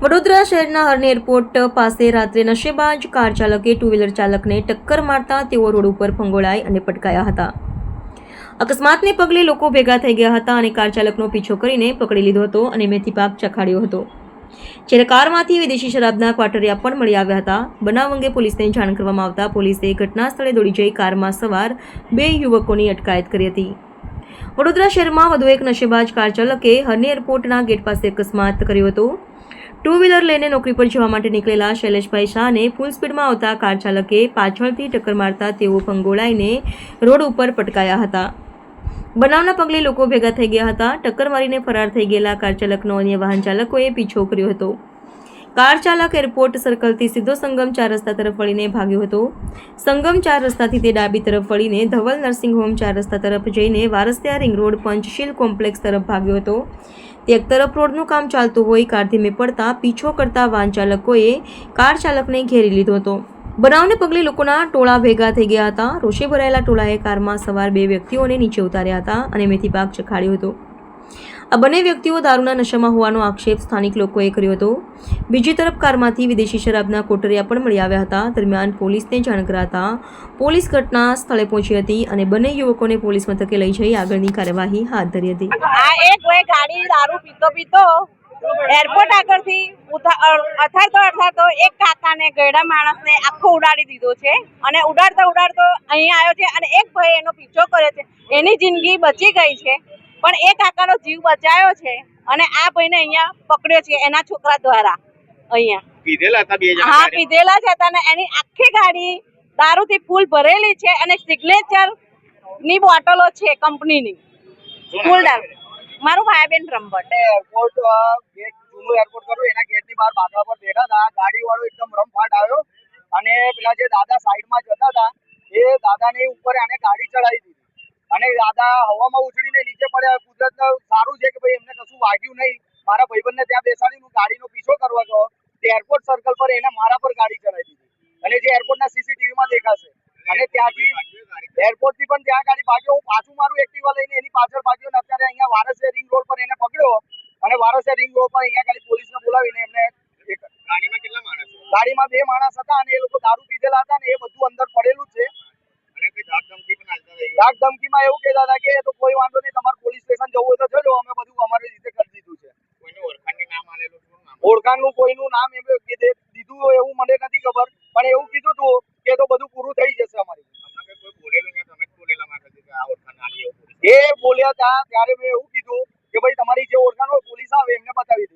વડોદરા શહેરના હરને એરપોર્ટ પાસે રાત્રે નશેબાજ કાર ચાલકે ટુ વ્હીલર ચાલકને ટક્કર મારતા તેઓ રોડ ઉપર ફંગોળાઈ અને પટકાયા હતા. અકસ્માતને પગલે લોકો ભેગા થઈ ગયા હતા અને કાર ચાલકનો પીછો કરીને પકડી લીધો હતો અને મેથી પાક ચખાડ્યો હતો. જ્યારે કારમાંથી વિદેશી શરાબના ક્વાટરિયા પણ મળી આવ્યા હતા. બનાવ અંગે પોલીસને જાણ કરવામાં આવતા પોલીસે ઘટના સ્થળે દોડી જઈ કારમાં સવાર બે યુવકોની અટકાયત કરી હતી. વડોદરા શહેરમાં વધુ એક નશેબાજ કાર ચાલકે હરની એરપોર્ટના ગેટ પાસે અકસ્માત કર્યો હતો. ટુ વ્હીલર લઈને નોકરી પર જવા માટે નીકળેલા શૈલેષભાઈ શાહને ફૂલ સ્પીડમાં આવતા કાર ચાલકે પાછળથી ટક્કર મારતા તેઓ ફંગોળાઈને રોડ ઉપર પટકાયા હતા. બનાવના પગલે લોકો ભેગા થઈ ગયા હતા. ટક્કર મારીને ફરાર થઈ ગયેલા કાર ચાલકનો અન્ય વાહન ચાલકોએ પીછો કર્યો હતો. કાર ચાલક એરપોર્ટ સર્કલથી સીધો સંગમ ચાર રસ્તા તરફ વળીને ભાગ્યો હતો. સંગમ ચાર રસ્તાથી તે ડાબી તરફ વળીને ધવલ નર્સિંગ હોમ ચાર રસ્તા તરફ જઈને Warasiya ring road Panchsheel complex તરફ ભાગ્યો હતો. તે એક તરફ રોડનું કામ ચાલતું હોય કાર ધીમે પડતા, પીછો કરતા વાહન ચાલકોએ કાર ચાલકને ઘેરી લીધો હતો. બનાવને પગલે લોકોના ટોળા ભેગા થઈ ગયા હતા. રોષે ભરાયેલા ટોળાએ કારમાં સવાર બે વ્યક્તિઓને નીચે ઉતાર્યા હતા અને મેથી પાક ચખાડ્યો હતો. આ બંને વ્યક્તિઓ દારૂના નશામાં હોવાનો આક્ષેપ સ્થાનિક લોકોએ કર્યો હતો. બીજી તરફ કારમાંથી વિદેશી શરાબના કોટરિયા પણ મળી આવ્યા હતા. દરમિયાન પોલીસને જાણ કરાતા પોલીસ ઘટના સ્થળે પહોંચી હતી અને બંને યુવકોને પોલીસ મથકે લઈ જઈ આગળની કાર્યવાહી હાથ ધરી હતી. આ એક ગાડી દારૂ પીતો પીતો એરપોર્ટ આગળથી ઉધા- અ- અથાડતો અથાડતો એક કાકાને ગયડા માણસને આખો ઉડાડી દીધો છે. અને ઉડાડતો ઉડાડતો અહીંયા આવ્યો છે અને એક ભાઈ એનો પીછો કર્યો છે. એની જિંદગી બચી ગઈ છે. પણ એ કાકાનો જીવ બચાયો છે અને આ ભાઈને અહીંયા પકડ્યો છે એના છોકરા દ્વારા. અહીંયા. પીધેલા હતા બે જણા હા પીધેલા છે હતા ને એની આખી ગાડી દારૂથી ફૂલ ભરેલી છે અને સિગ્નેચરની બોટલો છે કંપનીની. ની ફૂલ દારૂ. મારું ભાઈબેન રંભટ એરપોર્ટ ગેટ જૂનું એરપોર્ટ કરું એના ગેટની બહાર બાકડા પર બેઠા હતા. ગાડી વાળો એકદમ રમફાટ આવ્યો. અને પેલા જે દાદા સાઈડમાં જતા હતા, એ દાદાની ઉપર આને ગાડી ચડાવી દીધી. અને દાદા હવામાં ઉછળીને નીચે પડ્યા. કુદરત સારું છે કે ભાઈ એમને કશું વાગ્યું નહીં. મારા ભાઈબંધને ત્યાં બેસાડી હું ગાડીનો પીછો કરવા ગયો. તે એરપોર્ટ સર્કલ પર એને મારા પર ગાડી ચડાવી દીધી. અને જે એરપોર્ટના સીસીટીવી માં દેખાશે. અને ત્યાંથી એરપોર્ટથી પણ ત્યાં ગાડી ભાગ્યો. હું પાછું મારું એક્ટિવા લઈને એની પાછળ ભાગ્યો. વારસે પણ અહીંયા ગાડી પોલીસને બોલાવીને એમને ગાડીમાં કેટલા માણસો ગાડીમાં બે માણસ હતા અને એ લોકો દારૂ પીધેલા હતા ને એ બધું અંદર પડેલું છે. ધાક ધમકીમાં એવું કહેતા હતા કે તો કોઈ વાંધો નહીં તમારે પોલીસ સ્ટેશન જવું હોય તો જજો અમે બધું અમારી રીતે કરી દીધું છે. ઓળખાણની કોઈનું નામ એમ દીધું એવું મને નથી ખબર પણ એવું કીધું હતું કે તો બધું પૂરું થઈ જશે અમારી ઓળખાણ. એ બોલ્યા હતા ત્યારે મેં એવું કીધું કે ભાઈ તમારી જે David